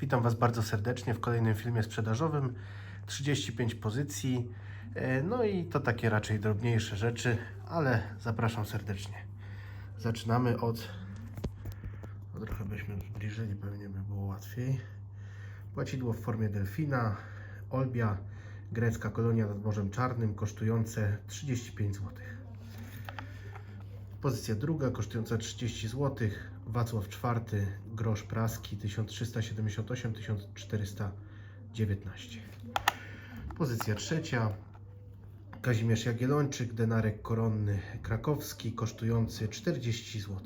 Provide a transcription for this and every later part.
Witam Was bardzo serdecznie w kolejnym filmie sprzedażowym. 35 pozycji, e, no i to takie raczej drobniejsze rzeczy, ale zapraszam serdecznie. Zaczynamy od, no trochę byśmy zbliżyli, pewnie by było łatwiej. Płacidło w formie delfina, Olbia, grecka kolonia nad Morzem Czarnym, kosztujące 35 zł. Pozycja druga, kosztująca 30 zł. Wacław IV, grosz praski 1378-1419. Pozycja trzecia, Kazimierz Jagiellończyk, denarek koronny krakowski, kosztujący 40 zł.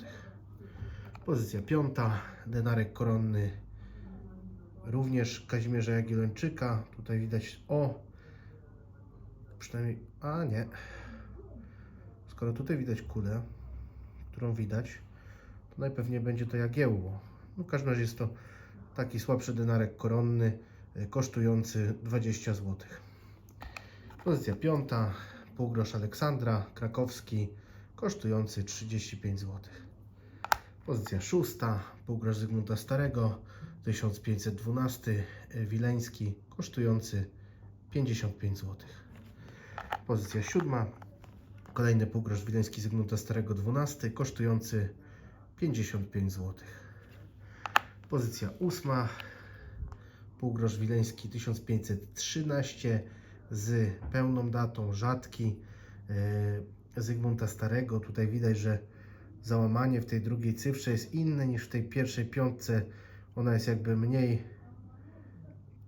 Pozycja piąta, denarek koronny również Kazimierza Jagiellończyka. Tutaj widać o, przynajmniej, a nie, skoro tutaj widać kulę, którą widać, to najpewniej będzie to Jagiełło. No, w każdym razie jest to taki słabszy denarek koronny, y, kosztujący 20 zł. Pozycja piąta, półgrosz Aleksandra, krakowski, kosztujący 35 zł. Pozycja szósta, półgrosz Zygmunta Starego, 1512, y, wileński, kosztujący 55 zł. Pozycja siódma, Kolejny półgrosz wileński Zygmunta Starego 12, kosztujący 55 zł. Pozycja ósma, półgrosz wileński 1513 z pełną datą, rzadki e, Zygmunta Starego. Tutaj widać, że załamanie w tej drugiej cyfrze jest inne niż w tej pierwszej piątce. Ona jest jakby mniej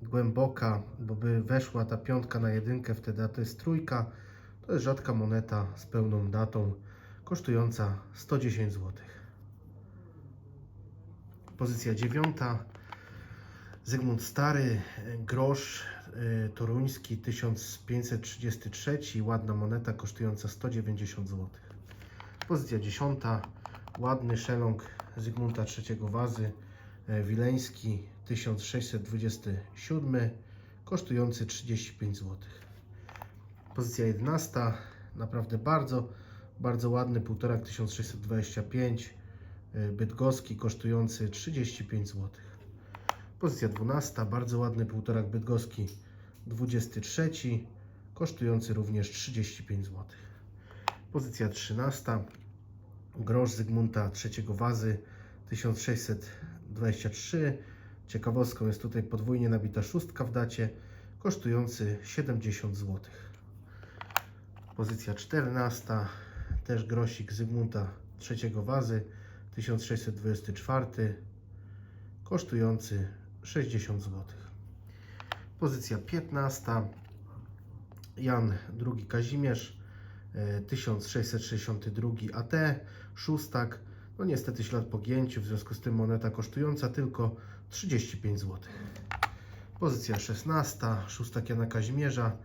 głęboka, bo by weszła ta piątka na jedynkę, wtedy a to jest trójka. To jest rzadka moneta z pełną datą, kosztująca 110 zł. Pozycja dziewiąta. Zygmunt Stary, grosz y, toruński 1533, ładna moneta kosztująca 190 zł. Pozycja dziesiąta. Ładny szeląg Zygmunta III Wazy, y, wileński 1627, kosztujący 35 zł. Pozycja 11, naprawdę bardzo, bardzo ładny, 1,5 1625, y, bydgoski kosztujący 35 zł. Pozycja 12, bardzo ładny, 1,5 bydgoski 23, kosztujący również 35 zł. Pozycja 13, grosz Zygmunta III Wazy 1623, ciekawostką jest tutaj podwójnie nabita szóstka w dacie, kosztujący 70 zł. Pozycja 14, też grosik Zygmunta III Wazy, 1624, kosztujący 60 zł. Pozycja 15, Jan II Kazimierz, e, 1662 AT, szóstak, no niestety ślad po gięciu, w związku z tym moneta kosztująca tylko 35 zł. Pozycja 16, szóstak Jana Kazimierza,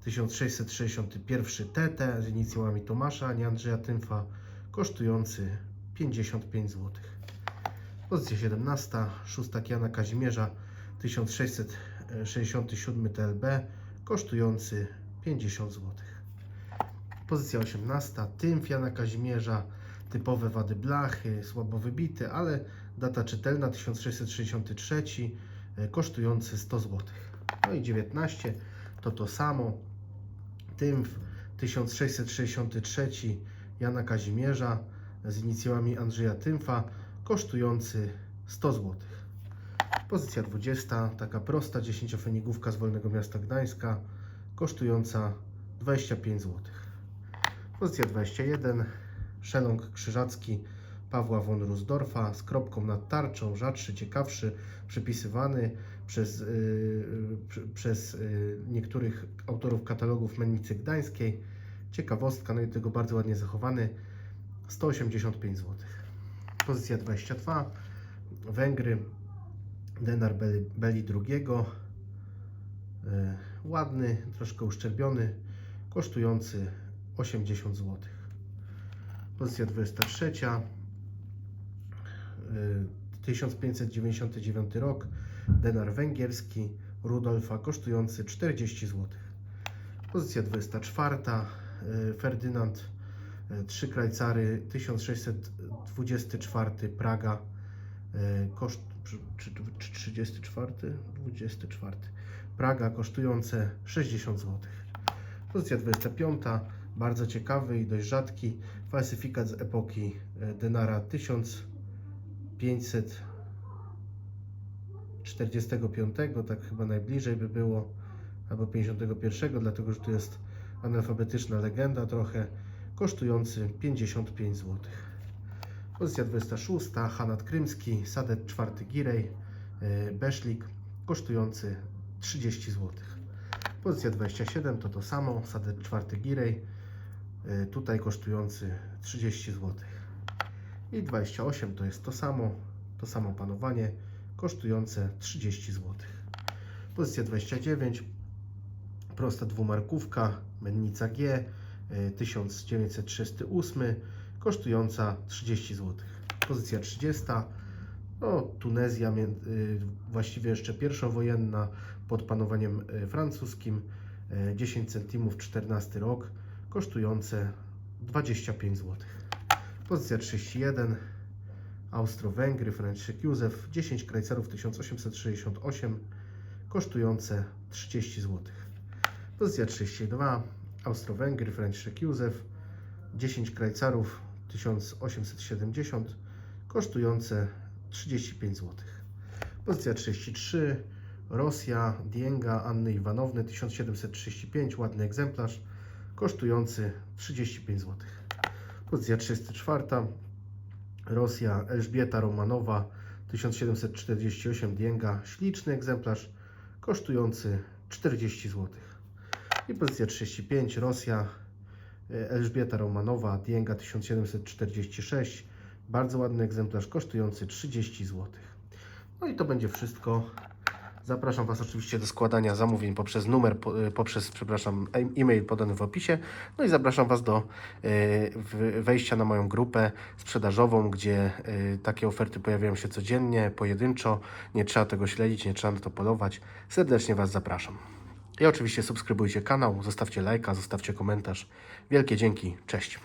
1661 TT z inicjałami Tomasza, nie Andrzeja Tymfa, kosztujący 55 zł. Pozycja 17, szóstak Jana Kazimierza, 1667 TLB, kosztujący 50 zł. Pozycja 18, Tymf Jana Kazimierza, typowe wady blachy, słabo wybity, ale data czytelna 1663, e, kosztujący 100 zł. No i 19 to to samo. Tymf 1663 Jana Kazimierza z inicjałami Andrzeja Tymfa, kosztujący 100 zł. Pozycja 20, taka prosta 10-fenigówka z Wolnego Miasta Gdańska, kosztująca 25 zł. Pozycja 21, szeląg krzyżacki Pawła von Rusdorfa z kropką nad tarczą, rzadszy, ciekawszy, przypisywany przez, yy, przez yy, niektórych autorów katalogów Mennicy Gdańskiej. Ciekawostka, no i tego bardzo ładnie zachowany, 185 zł. Pozycja 22, Węgry, denar Beli, II, yy, ładny, troszkę uszczerbiony, kosztujący 80 zł. Pozycja 23, y, 1599 rok, denar węgierski Rudolfa kosztujący 40 zł. Pozycja 24, y, Ferdynand, y, trzy krajcary 1624 Praga, y, koszt czy, czy 34? 24. Praga kosztujące 60 zł. Pozycja 25. Bardzo ciekawy i dość rzadki falsyfikat z epoki e, denara 1545, tak chyba najbliżej by było, albo 51, dlatego że tu jest analfabetyczna legenda trochę, kosztujący 55 zł. Pozycja 26. Hanat Krymski, Sadet 4 Girej, e, Beszlik, kosztujący 30 zł. Pozycja 27 to to samo, Sadet 4 Girej, e, tutaj kosztujący 30 zł. I 28 to jest to samo, to samo panowanie, kosztujące 30 zł. Pozycja 29, prosta dwumarkówka, mennica G, 1938, kosztująca 30 zł. Pozycja 30, no, Tunezja, y, właściwie jeszcze pierwszowojenna, pod panowaniem y, francuskim, y, 10 centimów, 14 rok, kosztujące 25 zł. Pozycja 31, Austro-Węgry, Franciszek Józef, 10 krajcarów 1868, kosztujące 30 zł. Pozycja 32, Austro-Węgry, Franciszek Józef, 10 krajcarów 1870, kosztujące 35 zł. Pozycja 33, Rosja, Dienga Anny Iwanowny, 1735, ładny egzemplarz, kosztujący 35 zł. Pozycja 34, Rosja, Elżbieta Romanowa, 1748, Dienga, śliczny egzemplarz, kosztujący 40 zł. I pozycja 35, Rosja, e, Elżbieta Romanowa, Dienga 1746, bardzo ładny egzemplarz, kosztujący 30 zł. No i to będzie wszystko. Zapraszam Was oczywiście do składania zamówień poprzez numer, e, poprzez, przepraszam, e- e-mail podany w opisie. No i zapraszam Was do w- wejścia na moją grupę sprzedażową, gdzie takie oferty pojawiają się codziennie, pojedynczo. Nie trzeba tego śledzić, nie trzeba na to polować. Serdecznie Was zapraszam. I oczywiście subskrybujcie kanał, zostawcie lajka, zostawcie komentarz. Wielkie dzięki, cześć.